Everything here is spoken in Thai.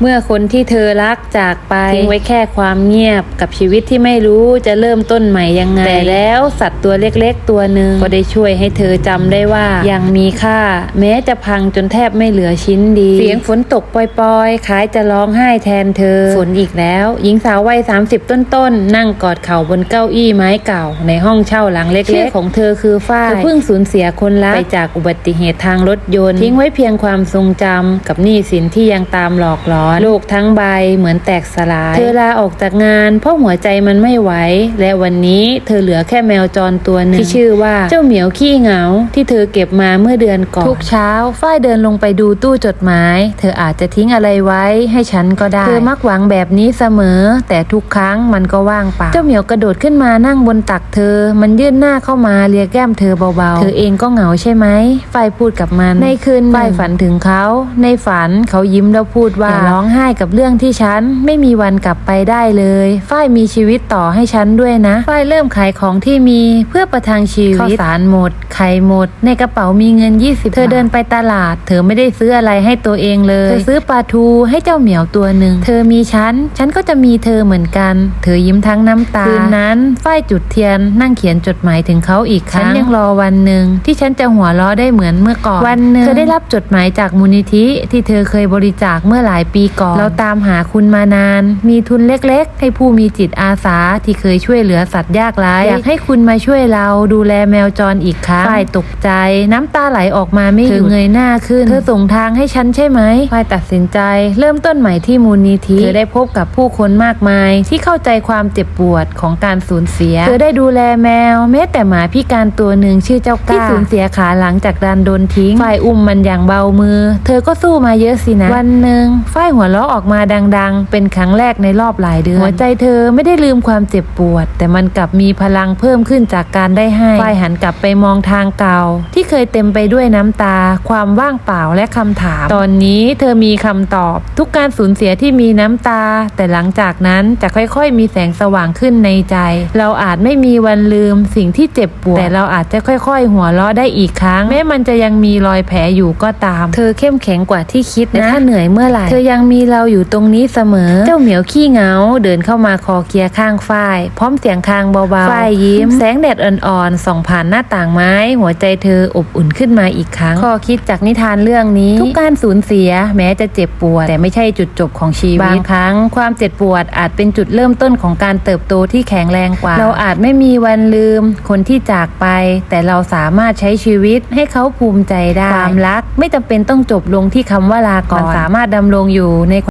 เมื่อคนที่เธอรักจากไปทิ้งไว้แค่ความเงียบกับชีวิตที่ไม่รู้จะเริ่มต้นใหม่ยังไง แต่แล้วสัตว์ตัวเล็กๆตัวหนึ่งก็ได้ช่วยให้เธอจำได้ว่ายังมีค่า แม้จะพังจนแทบไม่เหลือชิ้นดี เสียงฝนตกปล่อยๆคล้ายจะร้องไห้แทนเธอ ฝนอีกแล้ว หญิงสาววัย 30 ต้นๆนั่งกอดเข่าบนเก้าอี้ไม้เก่า ในห้องเช่าหลังเล็กๆของเธอคือฝ้ายเธอเพิ่งสูญเสียคนรักไปจากอุบัติเหตุทางรถยนต์ ทิ้งไว้เพียงความทรงจำกับหนี้สินที่ยังตามหลอกหลอนโลกทั้งใบเหมือนแตกสลาย เธอลาออกจากงานเพราะหัวใจมันไม่ไหว และวันนี้เธอเหลือแค่แมวจรตัวหนึ่งที่ชื่อว่าเจ้าเหมียวขี้เหงา ที่เธอเก็บมาเมื่อเดือนก่อน ทุกเช้าฝ้ายเดินลงไปดูตู้จดหมาย เธออาจจะทิ้งอะไรไว้ให้ฉันก็ได้ เธอมักหวังแบบนี้เสมอ แต่ทุกครั้งมันก็ว่างเปล่า เจ้าเหมียวกระโดดขึ้นมานั่งบนตักเธอ มันยื่นหน้าเข้ามาเลียแก้มเธอเบาๆ เธอเองก็เหงาใช่ไหมฝ้ายพูดกับมัน ในคืนฝ้ายฝันถึงเขา ในฝันเขายิ้มแล้วพูดว่าอย่าร้องไห้กับเรื่องที่ฉันไม่มีวันกลับไปได้เลยฝ้ายมีชีวิตต่อให้ฉันด้วยนะฝ้ายเริ่มขายของที่มีเพื่อประทังชีวิตข้าวสารหมดไข่หมด ในกระเป๋ามีเงิน 20 เธอเดินไปตลาด เธอไม่ได้ซื้ออะไรให้ตัวเองเลยเธอซื้อปลาทูให้เจ้าเหมียวตัวหนึ่งเธอมีฉันฉันก็จะมีเธอเหมือนกัน เธอยิ้มทั้งน้ำตาคืนนั้นฝ้ายจุดเทียนนั่งเขียนจดหมายถึงเขาอีกครั้งฉันยังรอวันหนึ่งที่ฉันจะหัวเราะได้เหมือนเมื่อก่อนวันหนึ่งเธอได้รับจดหมายจากมูลนิธิที่เธอเคยบริจาคเมื่อหลายปีก่อนเราตามหาคุณมานาน มีทุนเล็กๆ ให้ผู้มีจิตอาสาที่เคยช่วยเหลือสัตว์ยากไร้อยากให้คุณมาช่วยเราดูแลแมวจรอีกครั้งฝ้ายตกใจ น้ำตาไหลออกมาไม่หยุดเธอเงยหน้าขึ้น เธอส่งทางให้ฉันใช่ไหมฝ้ายตัดสินใจ เริ่มต้นใหม่ที่มูลนิธิเธอได้พบกับผู้คนมากมาย ที่เข้าใจความเจ็บปวดของการสูญเสีย เธอได้ดูแลแมว แม้แต่หมาพิการตัวหนึ่งชื่อเจ้าก้าที่สูญเสียขาหลังจากดันโดนทิ้งฝ้ายอุ้มมันอย่างเบามือ เธอก็สู้มาเยอะสินะวันหนึ่งฝ้ายหัวเราะออกมาดังๆ เป็นครั้งแรกในรอบหลายเดือน หัวใจเธอไม่ได้ลืมความเจ็บปวด แต่มันกลับมีพลังเพิ่มขึ้นจากการได้ให้ฝ้ายหันกลับไปมองทางเก่า ที่เคยเต็มไปด้วยน้ำตา ความว่างเปล่าและคำถาม ตอนนี้เธอมีคำตอบ ทุกการสูญเสียที่มีน้ำตา แต่หลังจากนั้นจะค่อยๆ มีแสงสว่างขึ้นในใจ เราอาจไม่มีวันลืมสิ่งที่เจ็บปวด แต่เราอาจจะค่อยๆ หัวเราะได้อีกครั้ง แม้มันจะยังมีรอยแผลอยู่ก็ตาม เธอเข้มแข็งกว่าที่คิดนะถ้าเหนื่อยเมื่อไหร่เธอยังมีเราอยู่ตรงนี้เสมอ เจ้าเหมียวขี้เหงาเดินเข้ามาคอเคลียร์ข้างฝ้าย พร้อมเสียงคางเบาๆฝ้ายยิ้ม แสงแดดอ่อนๆส่องผ่านหน้าต่างไม้ หัวใจเธออบอุ่นขึ้นมาอีกครั้ง ข้อคิดจากนิทานเรื่องนี้ ทุกการสูญเสียแม้จะเจ็บปวด แต่ไม่ใช่จุดจบของชีวิตบางครั้ง ความเจ็บปวดอาจเป็นจุดเริ่มต้นของการเติบโตที่แข็งแรงกว่า เราอาจไม่มีวันลืม คนที่จากไป แต่เราสามารถใช้ชีวิตให้เขาภูมิใจได้ความรักไม่จำเป็นต้องจบลงที่คำว่าลาก่อนมันสามารถดำรงอยู่ใน